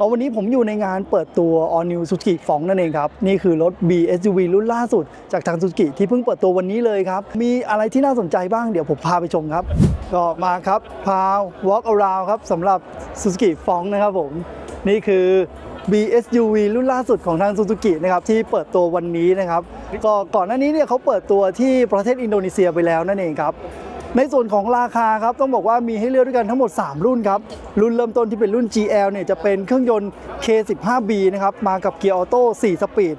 เอาวันนี้ผมอยู่ในงานเปิดตัว All New Suzuki f o n นั่นเองครับ นี่คือรถ BSUV รุ่นล่าสุด จากทาง Suzuki ที่เพิ่งเปิดตัววันนี้เลยครับ มีอะไรที่น่าสนใจบ้างเดี๋ยวผมพาไปชมครับ ก็มาครับพา walk around ครับสำหรับ Suzuki f o n นะครับผม นี่คือ BSUV รุ่นล่าสุดของทาง Suzuki นะครับที่เปิดตัววันนี้นะครับก็ก่อนหน้านี้เนี่ยเขาเปิดตัวที่ประเทศอินโดนีเซียไปแล้วนั่นเองครับ ในส่วนของราคาครับต้องบอกว่ามีให้เลือกด้วยกันทั้งหมด 3 รุ่นครับ รุ่นเริ่มต้นที่เป็นรุ่น GL เนี่ยจะเป็นเครื่องยนต์ K15B นะครับมากับเกียร์ออโต้4สปีด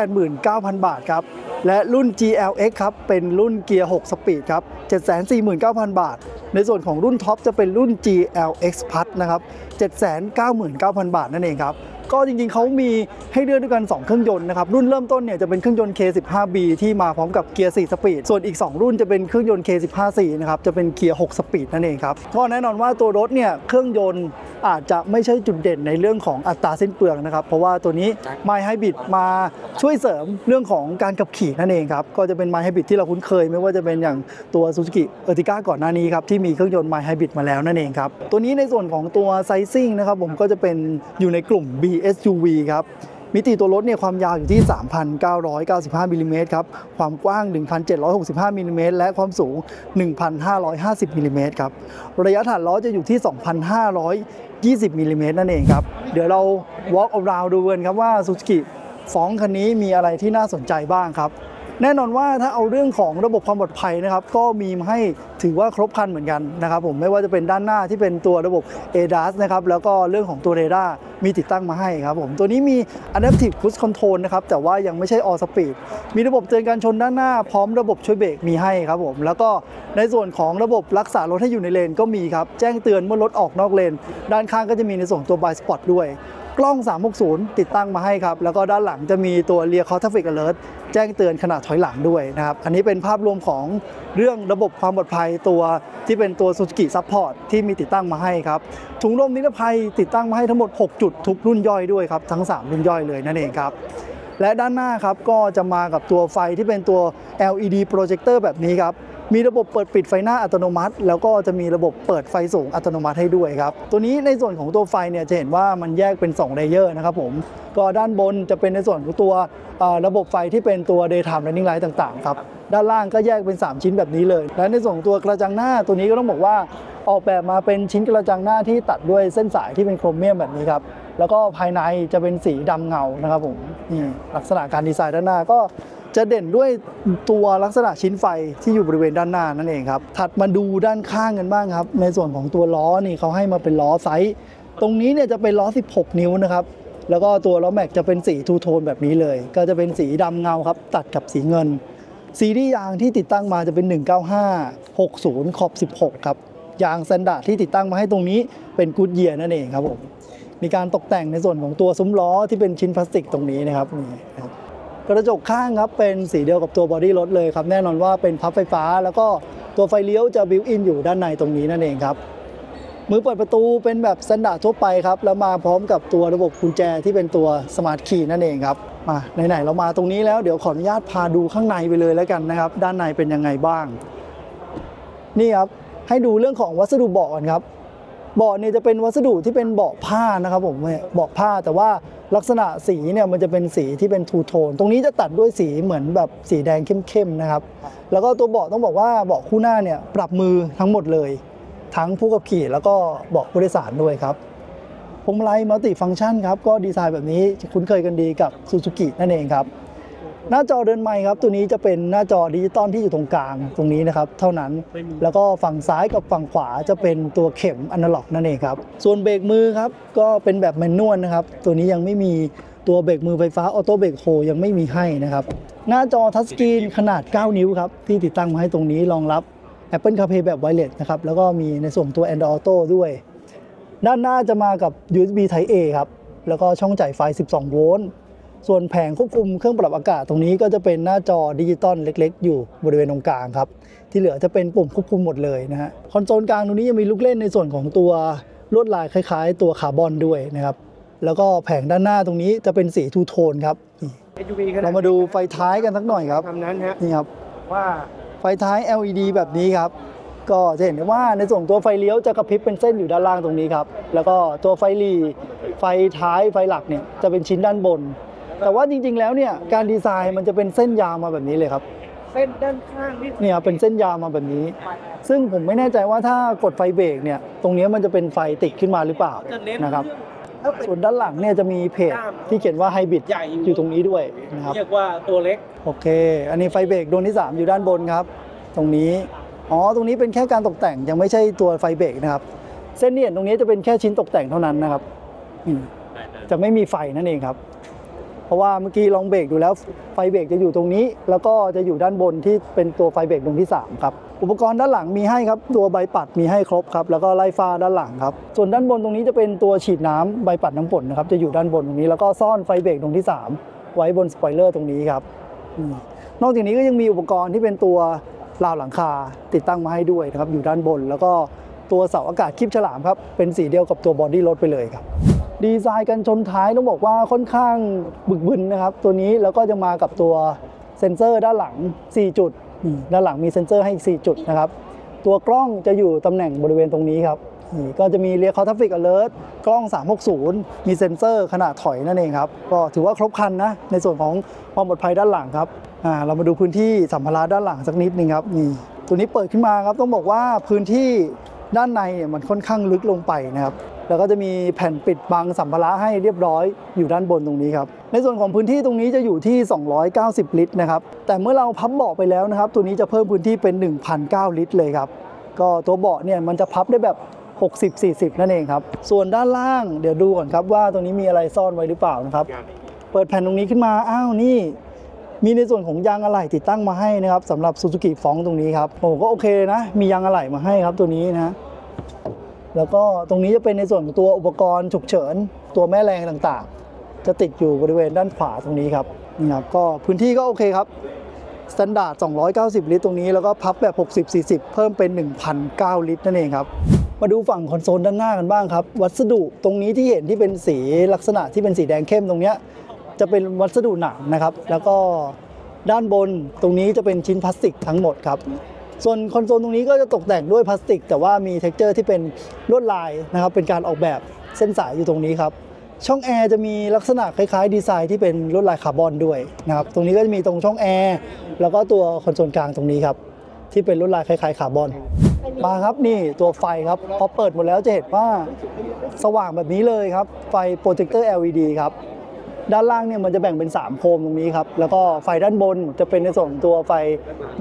689,000 บาทครับ และรุ่น GLX ครับเป็นรุ่นเกียร์ 6 สปีดครับ 749,000 บาท ในส่วนของรุ่นท็อปจะเป็นรุ่น GLX Plus นะครับ 799,000 บาทนั่นเองครับ ก็จริงๆเขามีให้เลือกด้วยกัน 2 เครื่องยนต์นะครับ รุ่นเริ่มต้นเนี่ยจะเป็นเครื่องยนต์ K15B ที่มาพร้อมกับเกียร์ 4 สปีด ส่วนอีก 2 รุ่นจะเป็นเครื่องยนต์ K15C นะครับ จะเป็นเกียร์ 6 สปีดนั่นเองครับ ก็แน่นอนว่าตัวรถเนี่ยเครื่องยนต์ อาจจะไม่ใช่จุดเด่นในเรื่องของอัตราสิ้นเปลืองนะครับ เพราะว่าตัวนี้ My Hybrid มาช่วยเสริมเรื่องของการขับขี่นั่นเองครับ ก็จะเป็น My Hybrid ที่เราคุ้นเคย ไม่ว่าจะเป็นอย่างตัว Suzuki Ertiga ก่อนหน้านี้ครับที่มีเครื่องยนต์ My Hybrid มาแล้วนั่นเองครับตัวนี้ในส่วนของตัวไซซิ่งนะครับผมก็จะเป็นอยู่ในกลุ่ม BSUV ครับมิติตัวรถเนี่ยความยาวอยู่ที่ 3,995มิลลิเมตรครับ ความกว้าง 1,765มิลลิเมตรและความสูง 1,550มิลลิเมตรครับ ระยะฐานล้อจะอยู่ที่ 20มิลลิเมตรนั่นเองครับ เดี๋ยวเรา walk around ดูกันครับว่า Suzuki ฟองคันนี้มีอะไรที่น่าสนใจบ้างครับ แน่นอนว่าถ้าเอาเรื่องของระบบความปลอดภัยนะครับก็มีมาให้ถือว่าครบครันเหมือนกันนะครับผมไม่ว่าจะเป็นด้านหน้าที่เป็นตัวระบบ ADAS นะครับแล้วก็เรื่องของตัวเรดาร์มีติดตั้งมาให้ครับผมตัวนี้มี Adaptive Cruise Control นะครับแต่ว่ายังไม่ใช่ All Speed มีระบบเตือนการชนด้านหน้าพร้อมระบบช่วยเบรกมีให้ครับผมแล้วก็ในส่วนของระบบรักษารถให้อยู่ในเลนก็มีครับแจ้งเตือนเมื่อรถออกนอกเลน ด้านข้างก็จะมีในส่วนตัว By Spot ด้วย กล้อง 360 ติดตั้งมาให้ครับ แล้วก็ด้านหลังจะมีตัว Rear Cross Traffic Alert แจ้งเตือนขณะถอยหลังด้วยนะครับ อันนี้เป็นภาพรวมของเรื่องระบบความปลอดภัยตัวที่เป็นตัว Suzuki Support ที่มีติดตั้งมาให้ครับ ถุงลมนิรภัยติดตั้งมาให้ทั้งหมด 6 จุดทุกรุ่นย่อยด้วยครับ ทั้ง 3 รุ่นย่อยเลยนั่นเองครับ และด้านหน้าครับก็จะมากับตัวไฟที่เป็นตัว LED projector แบบนี้ครับมีระบบเปิดปิดไฟหน้าอัตโนมัติ แล้วก็จะมีระบบเปิดไฟสูงอัตโนมัติให้ด้วยครับ ตัวนี้ในส่วนของตัวไฟเนี่ยจะเห็นว่ามันแยกเป็น2เลเยอร์นะครับผม ก็ด้านบนจะเป็นในส่วนของตัวระบบไฟที่เป็นตัว daytime running light ต่างๆครับ ด้านล่างก็แยกเป็น 3 ชิ้นแบบนี้เลย และในส่วนของตัวกระจังหน้าตัวนี้ก็ต้องบอกว่าออกแบบมาเป็นชิ้นกระจังหน้าที่ตัดด้วยเส้นสายที่เป็นโครเมียมแบบนี้ครับ แล้วก็ภายในจะเป็นสีดำเงานะครับผมนี่ลักษณะการดีไซน์ด้านหน้าก็จะเด่นด้วยตัวลักษณะชิ้นไฟที่อยู่บริเวณด้านหน้านั่นเองครับถัดมาดูด้านข้างกันบ้างครับ ในส่วนของตัวล้อนี่เขาให้มาเป็นล้อไซส์ตรงนี้เนี่ยจะเป็นล้อ 16 นิ้วนะครับแล้วก็ตัวล้อแม็กจะเป็นสีทูโทนแบบนี้เลย ก็จะเป็นสีดำเงาครับ ตัดกับสีเงิน ซีรีส์ยางที่ติดตั้งมาจะเป็น 195 60 ขอบ 16 ครับ ยางสแตนดาร์ดที่ติดตั้งมาให้ตรงนี้เป็นกูดเยียร์นั่นเองครับผม มีการตกแต่งในส่วนของตัวซุ้มล้อที่เป็นชิ้นพลาสติกตรงนี้นะครับนี่ครับกระจกข้างครับเป็นสีเดียวกับตัวบอดี้รถเลยครับแน่นอนว่าเป็นพับไฟฟ้า แล้วก็ตัวไฟเลี้ยวจะบิวอินอยู่ด้านในตรงนี้นั่นเองครับมือเปิดประตูเป็นแบบสแตนดาร์ดทั่วไปครับแล้วมาพร้อมกับตัวระบบกุญแจที่เป็นตัวสมาร์ทคีย์นั่นเองครับมาไหนๆเรามาตรงนี้แล้วเดี๋ยวขออนุญาตพาดูข้างในไปเลยแล้วกันนะครับ ด้านในเป็นยังไงบ้าง นี่ครับให้ดูเรื่องของวัสดุเบาะก่อนครับ เบาะเนี่ยจะเป็นวัสดุที่เป็นเบาะผ้านะครับผมเบาะผ้าแต่ว่าลักษณะสีเนี่ยมันจะเป็นสีที่เป็นทูโทน ตรงนี้จะตัดด้วยสีเหมือนแบบสีแดงเข้มๆนะครับ แล้วก็ตัวเบาะต้องบอกว่าเบาะคู่หน้าเนี่ยปรับมือทั้งหมดเลย ทั้งผู้ขับขี่แล้วก็เบาะผู้โดยสารด้วยครับพวงมาลัยมัลติฟังก์ชันครับก็ดีไซน์แบบนี้คุ้นเคยกันดีกับซูซูกินั่นเองครับ หน้าจอเดินไมค์ครับ ตัวนี้จะเป็นหน้าจอดิจิตอลที่อยู่ตรงกลางตรงนี้นะครับ เท่านั้นแล้วก็ฝั่งซ้ายกับฝั่งขวาจะเป็นตัวเข็มอนาล็อกนั่นเองครับ ส่วนเบรกมือครับ ก็เป็นแบบแมนนวลนะครับ ตัวนี้ยังไม่มีตัวเบรกมือไฟฟ้าออโต้เบรกโฮยังไม่มีให้นะครับ หน้าจอทัชสกรีนขนาด 9 นิ้วครับ ที่ติดตั้งมาให้ตรงนี้รองรับ Apple CarPlay แบบไวเลสนะครับแล้วก็มีในส่วนตัว Android Auto ด้วย ด้านหน้าจะมากับ USB Type A ครับแล้วก็ช่องจ่ายไฟ 12 โวลต์ ส่วนแผงควบคุมเครื่องปรับอากาศตรงนี้ก็จะเป็นหน้าจอดิจิตอลเล็ก ๆ อยู่บริเวณตรงกลางครับ ที่เหลือจะเป็นปุ่มควบคุมหมดเลยนะฮะคอนโซลกลางตรงนี้ยังมีลูกเล่นในส่วนของตัวลวดลายคล้าย ๆ ตัวคาร์บอนด้วยนะครับแล้วก็แผงด้านหน้าตรงนี้จะเป็นสีทูโทนครับนี่ SUV ขนาดเรามาดูไฟท้ายกันสักหน่อยครับคำนั้นฮะนี่ครับว่าไฟท้าย LED แบบนี้ครับ ก็จะเห็นได้ว่าในส่วนตัวไฟเลี้ยวจะกระพริบเป็นเส้นอยู่ด้านล่างตรงนี้ครับ แล้วก็ตัวไฟหลีไฟท้ายไฟหลักเนี่ยจะเป็นชิ้นด้านบน แต่ว่าจริง ๆ แล้วเนี่ยการดีไซน์มันจะเป็นเส้นยาวมาแบบนี้เลยครับ เส้นด้านข้างนี่เนี่ยเป็นเส้นยาวมาแบบนี้ ซึ่งผมไม่แน่ใจว่าถ้ากดไฟเบรกเนี่ยตรงนี้มันจะเป็นไฟติดขึ้นมาหรือเปล่าจะเน้นนะครับ ถ้าเป็นส่วนด้านหลังเนี่ยจะมีเพจที่เขียนว่าไฮบริดใหญ่อยู่ตรงนี้ด้วยนะครับ เรียกว่าตัวเล็กโอเค อันนี้ไฟเบรกดวงที่ 3 อยู่ด้านบนครับ ตรงนี้ อ๋อ ตรงนี้เป็นแค่การตกแต่งยังไม่ใช่ตัวไฟเบรกนะครับ เส้นที่เห็นตรงนี้จะเป็นแค่ชิ้นตกแต่งเท่านั้นนะครับอืมจะไม่มีไฟนั่นเองครับ เพราะว่าเมื่อกี้ลองเบรกดูแล้วไฟเบรกจะอยู่ตรงนี้ แล้วก็จะอยู่ด้านบนที่เป็นตัวไฟเบรกดวงที่3ครับอุปกรณ์ด้านหลังมีให้ครับตัวใบปัดมีให้ครบครับแล้วก็ไล่ฟ้าด้านหลังครับส่วนด้านบนตรงนี้จะเป็นตัวฉีดน้ำใบปัดน้ำฝนนะครับจะอยู่ด้านบนตรงนี้ แล้วก็ซ่อนไฟเบรกดวงที่ 3 ไว้บนสปอยเลอร์ตรงนี้ครับนอกจากนี้ก็ยังมีอุปกรณ์ที่เป็นตัวราวหลังคาติดตั้งมาให้ด้วยนะครับอยู่ด้านบน แล้วก็ตัวเสาอากาศคลิปฉลามครับเป็นสีเดียวกับตัวบอดี้รถไปเลยครับ ดีไซน์กันชนท้ายต้องบอกว่าค่อนข้างบึกบึนนะครับ ตัวนี้แล้วก็จะมากับตัวเซ็นเซอร์ด้านหลัง 4 จุดนี่ด้านหลังมีเซ็นเซอร์ให้อีก 4 จุดนะครับ ตัวกล้องจะอยู่ตำแหน่งบริเวณตรงนี้ครับนี่ก็จะมีเรียกคอทัฟฟิกอเลิร์ตกล้อง 360 มีเซ็นเซอร์ขนาดถอยนั่นเองครับ ก็ถือว่าครบครันนะ ในส่วนของความปลอดภัยด้านหลังครับอ่าเรามาดูพื้นที่สัมภาระด้านหลังสักนิดนึงครับนี่ตัวนี้เปิดขึ้นมาครับต้องบอกว่าพื้นที่ด้านในเนี่ยมันค่อนข้างลึกลงไปนะครับ แล้วก็จะมีแผ่นปิดบังสัมภาระให้เรียบร้อยอยู่ด้านบนตรงนี้ครับ ในส่วนของพื้นที่ตรงนี้จะอยู่ที่ 290 ลิตรนะครับ แต่เมื่อเราพับเบาะไปแล้วนะครับ ตัวนี้จะเพิ่มพื้นที่เป็น 1,009 ลิตรเลยครับ ก็ตัวเบาะเนี่ยมันจะพับได้แบบ 60-40 นั่นเองครับ ส่วนด้านล่างเดี๋ยวดูก่อนครับว่าตรงนี้มีอะไรซ่อนไว้หรือเปล่านะครับ เปิดแผ่นตรงนี้ขึ้นมา อ้าวนี่มีในส่วนของยางอะไหล่ติดตั้งมาให้นะครับสำหรับ Suzuki ฟองตรงนี้ครับโอ้ก็โอเคนะ มียางอะไหล่มาให้ครับตัวนี้นะ แล้วก็ตรงนี้จะเป็นในส่วนของตัวอุปกรณ์ฉุกเฉิน ตัวแม่แรงต่างๆ จะติดอยู่บริเวณด้านขวาตรงนี้ครับนี่ครับก็พื้นที่ก็โอเคครับสแตนดาร์ด290 ลิตรตรงนี้แล้วก็พับแบบ 60-40 เพิ่มเป็น 1,009 ลิตรนั่นเองครับ มาดูฝั่งคอนโซลด้านหน้ากันบ้างครับ วัสดุตรงนี้ที่เห็นที่เป็นสีลักษณะที่เป็นสีแดงเข้มตรงนี้จะเป็นวัสดุหนังนะครับ แล้วก็ด้านบนตรงนี้จะเป็นชิ้นพลาสติกทั้งหมดครับ ส่วนคอนโซลตรงนี้ก็จะตกแต่งด้วยพลาสติก แต่ว่ามีเท็กเจอร์ที่เป็นลวดลายนะครับเป็นการออกแบบเส้นสายอยู่ตรงนี้ครับช่องแอร์จะมีลักษณะคล้ายๆดีไซน์ที่เป็นลวดลายคาร์บอนด้วยนะครับตรงนี้ก็จะมีตรงช่องแอร์แล้วก็ตัวคอนโซลกลางตรงนี้ครับที่เป็นลวดลายคล้ายๆคาร์บอนมาครับนี่ตัวไฟครับพอเปิดหมดแล้วจะเห็นว่าสว่างแบบนี้เลยครับไฟโปรเจคเตอร์ LED ครับ ด้านล่างเนี่ยมันจะแบ่งเป็น 3 โคมตรงนี้ครับ แล้วก็ไฟด้านบนจะเป็นในส่วนของตัวไฟ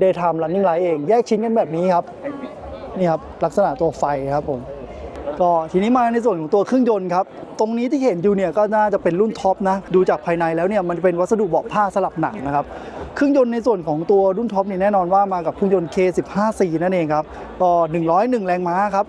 daytime running light เอง แยกชิ้นกันแบบนี้ครับ นี่ครับ ลักษณะตัวไฟครับผม ก็ทีนี้มาในส่วนของตัวเครื่องยนต์ครับ ตรงนี้ที่เห็นอยู่เนี่ยก็น่าจะเป็นรุ่นท็อปนะ ดูจากภายในแล้วเนี่ยมันเป็นวัสดุเบาะผ้าสลับหนังนะครับ เครื่องยนต์ในส่วนของตัวรุ่นท็อปนี่แน่นอนว่ามากับเครื่องยนต์ K15C นั่นเองครับก็101 แรงม้าครับ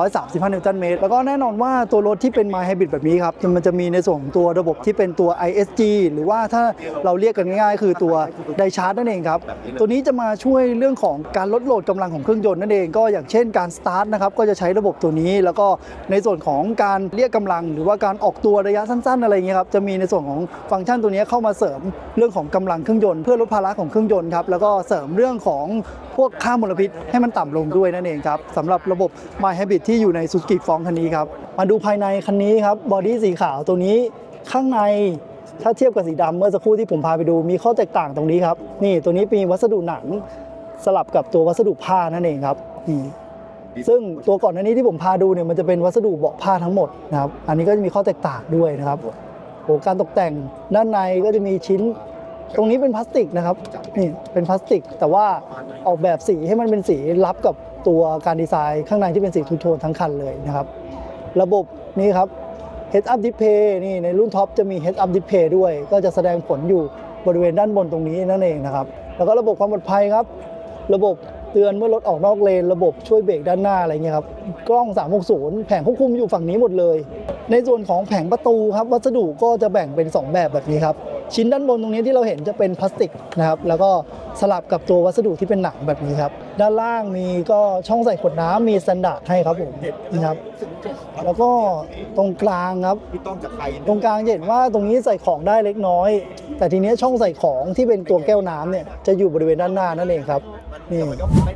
135 นิวตันเมตร แล้วก็แน่นอนว่าตัวรถที่เป็น My Hybrid แบบนี้ครับ มันจะมีในส่วนของตัวระบบที่เป็นตัว ISG หรือว่าถ้าเราเรียกกันง่ายๆ คือตัวไดชาร์จนั่นเองครับ ตัวนี้จะมาช่วยเรื่องของการลดโหลดกำลังของเครื่องยนต์นั่นเอง ก็อย่างเช่นการสตาร์ทนะครับ ก็จะใช้ระบบตัวนี้ แล้วก็ในส่วนของการเรียกกำลังหรือว่าการออกตัวระยะสั้น ๆ อะไรอย่างเงี้ยครับจะมีในส่วนของฟังก์ชันตัวนี้เข้ามาเสริมเรื่องของกำลังเครื่องยนต์เพื่อลดภาระของเครื่องยนต์ครับแล้วก็เสริมเรื่องของพวกค่ามลพิษให้มันต่ำลงด้วยนั่นเองครับสำหรับระบบ My Habit ที่อยู่ใน Suzuki ฟองคันนี้ครับมาดูภายในคันนี้ครับบอดี้สีขาวตัวนี้ข้างในถ้าเทียบกับสีดำเมื่อสักครู่ที่ผมพาไปดูมีข้อแตกต่างตรงนี้ครับนี่ตัวนี้มีวัสดุหนังสลับกับตัววัสดุผ้านั่นเองครับนี่ ซึ่งตัวก่อนหน้านี้ที่ผมพาดูเนี่ยมันจะเป็นวัสดุเบาะผ้าทั้งหมดนะครับอันนี้ก็จะมีข้อแตกต่างด้วยนะครับโอ้การตกแต่งด้านในก็จะมีชิ้น ตรงนี้เป็นพลาสติกนะครับนี่เป็นพลาสติก แต่ว่าออกแบบสีให้มันเป็นสีรับกับตัวการดีไซน์ข้างในที่เป็นสีทูโทนทั้งคันเลยนะครับ ระบบนี้ครับ Head Up Display นี่ในรุ่นท็อปจะมี Head Up Display ด้วย ก็จะแสดงผลอยู่บริเวณด้านบนตรงนี้นั่นเองนะครับ แล้วก็ระบบความปลอดภัยครับ ระบบ เตือนเมื่อรถออกนอกเลน ระบบช่วยเบรกด้านหน้าอะไรเงี้ยครับกล้อง 360 แผงควบคุมอยู่ฝั่งนี้หมดเลย ในส่วนของแผงประตูครับวัสดุก็จะแบ่งเป็น 2 แบบแบบนี้ครับชิ้นด้านบนตรงนี้ที่เราเห็นจะเป็นพลาสติกนะครับแล้วก็สลับกับตัววัสดุที่เป็นหนังแบบนี้ครับด้านล่างมีก็ช่องใส่ขวดน้ำมีสแตนดาร์ดให้ครับผมนี่ครับแล้วก็ตรงกลางครับตรงกลางจะเห็นว่าตรงนี้ใส่ของได้เล็กน้อย แต่ทีนี้ช่องใส่ของที่เป็นตัวแก้วน้ำเนี่ยจะอยู่บริเวณด้านหน้านั่นเองครับ นี่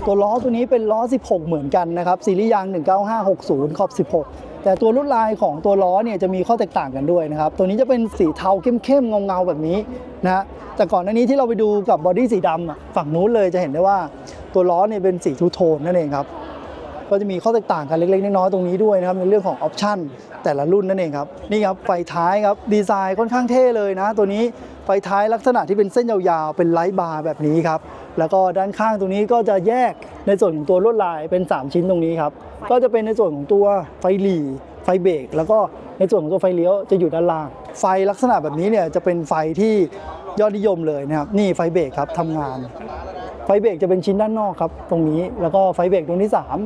ตัวล้อตัวนี้เป็นล้อ 16 เหมือนกันนะครับซีรีส์ยาง 19560 ขอบ 16 แต่ตัวลวดลายของตัวล้อเนี่ยจะมีข้อแตกต่างกันด้วยนะครับ ตัวนี้จะเป็นสีเทาเข้มๆเงาๆแบบนี้นะฮะแต่ก่อนหน้านี้ที่เราไปดูกับบอดี้สีดำอะฝั่งนู้นเลยจะเห็นได้ว่าตัวล้อเนี่ยเป็นสีทูโทนนั่นเองครับก็จะมีข้อแตกต่างกันเล็กๆน้อยๆตรงนี้ด้วยนะครับในเรื่องของออปชันแต่ละรุ่นนั่นเองครับนี่ครับไฟท้ายครับดีไซน์ค่อนข้างเท่เลยนะ ตัวนี้ ไฟท้ายลักษณะที่เป็นเส้นยาวๆ เป็นไลท์บาร์แบบนี้ครับ แล้วก็ด้านข้างตรงนี้ก็จะแยกในส่วนของตัวลวดลายเป็น 3 ชิ้นตรงนี้ครับ ก็จะเป็นในส่วนของตัวไฟหลีไฟเบรกแล้วก็ในส่วนของตัวไฟเลี้ยวจะอยู่ด้านล่าง ไฟลักษณะแบบนี้เนี่ยจะเป็นไฟที่ยอดนิยมเลยนะครับ นี่ไฟเบรกครับทำงาน ไฟเบรกจะเป็นชิ้นด้านนอกครับ ตรงนี้ แล้วก็ไฟเบรกตรงที่สาม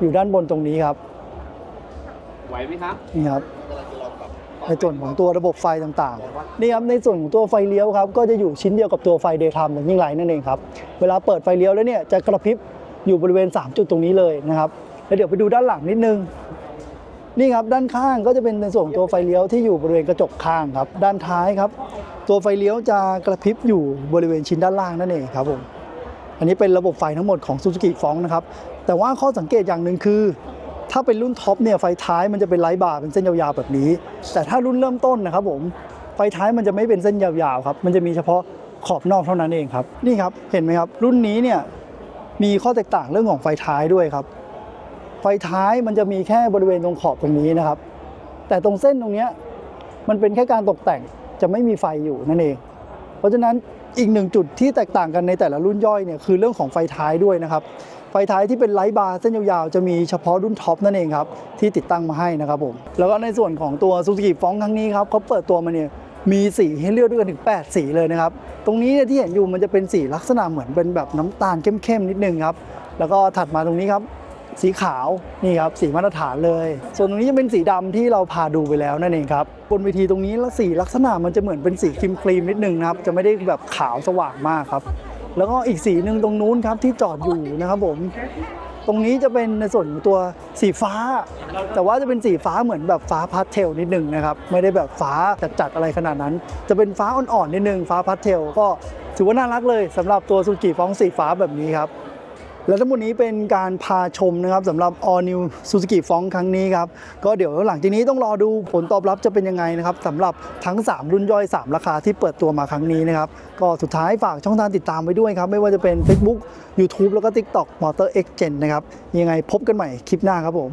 อยู่ด้านบนตรงนี้ครับ ไหวไหมครับ นี่ครับ ในส่วนของตัวระบบไฟต่างๆนี่ครับในส่วนของตัวไฟเลี้ยวครับก็จะอยู่ชิ้นเดียวกับตัวไฟเดย์ไทม์อย่างยิ่งไรนั่นเองครับเวลาเปิดไฟเลี้ยวแล้วเนี่ยจะกระพริบอยู่บริเวณ 3 จุดตรงนี้เลยนะครับแล้วเดี๋ยวไปดูด้านหลังนิดนึงนี่ครับด้านข้างก็จะเป็นในส่วนตัวไฟเลี้ยวที่อยู่บริเวณกระจกข้างครับ ด้านท้ายครับ ตัวไฟเลี้ยวจะกระพริบอยู่บริเวณชิ้นด้านล่างนั่นเองครับผมอันนี้เป็นระบบไฟทั้งหมดของ Suzuki f o n นะครับแต่ว่าข้อสังเกตอย่างหนึ่งคือ ถ้าเป็นรุ่นท็อปเนี่ยไฟท้ายมันจะเป็นไลท์บาร์เป็นเส้นยาวๆแบบนี้ แต่ถ้ารุ่นเริ่มต้นนะครับผมไฟท้ายมันจะไม่เป็นเส้นยาวๆครับมันจะมีเฉพาะขอบนอกเท่านั้นเองครับนี่ครับเห็นไหมครับ รุ่นนี้เนี่ยมีข้อแตกต่างเรื่องของไฟท้ายด้วยครับ ไฟท้ายมันจะมีแค่บริเวณตรงขอบตรงนี้นะครับ แต่ตรงเส้นตรงเนี้ยมันเป็นแค่การตกแต่งจะไม่มีไฟอยู่นั่นเอง เพราะฉะนั้นอีกหนึ่งจุดที่แตกต่างกันในแต่ละรุ่นย่อยเนี่ยคือเรื่องของไฟท้ายด้วยนะครับ ไฟท้ายที่เป็นไลท์บาร์เส้นยาวๆ จะมีเฉพาะรุ่นท็อปนั่นเองครับ ที่ติดตั้งมาให้นะครับผม แล้วก็ในส่วนของตัว Suzuki f o n ครั้งนี้ครับเขาเปิดตัวมาเนี่ยมีสีให้เลือกด้วยกันถึง 8 สีเลยนะครับ ตรงนี้ที่เห็นอยู่มันจะเป็นสีลักษณะเหมือนเป็นแบบน้ำตาลเข้มๆนิดนึงครับ แล้วก็ถัดมาตรงนี้ครับสีขาวนี่ครับสีมาตรฐานเลย ส่วนตรงนี้จะเป็นสีดำที่เราพาดูไปแล้วนั่นเองครับบนเวทีตรงนี้แล้วสีลักษณะมันจะเหมือนเป็นสีครีมครีมนิดนึงนะครับจะไม่ได้แบบขาวสว่างมากครับ แล้วก็อีกสีหนึ่งตรงนู้นครับที่จอดอยู่นะครับผม ตรงนี้จะเป็นในส่วนของตัวสีฟ้า แต่ว่าจะเป็นสีฟ้าเหมือนแบบฟ้าพาสเทลนิดนึงนะครับ ไม่ได้แบบฟ้าจัดๆอะไรขนาดนั้น จะเป็นฟ้าอ่อนๆนิดนึงฟ้าพาสเทลก็ถือว่าน่ารักเลยสำหรับตัวซูกิฟองสีฟ้าแบบนี้ครับ และทั้งหมดนี้เป็นการพาชมนะครับสำหรับ All New Suzuki f o n ครั้งนี้ครับ ก็เดี๋ยวหลังจากนี้ต้องรอดูผลตอบรับจะเป็นยังไงนะครับสำหรับทั้ง 3 รุ่นย่อย 3 ราคาที่เปิดตัวมาครั้งนี้นะครับ ก็สุดท้ายฝากช่องทางติดตามไว้ด้วยครับ ไม่ว่าจะเป็น Facebook YouTube แล้วก็ TikTok Motor X Gen นะครับยังไงพบกันใหม่คลิปหน้าครับผม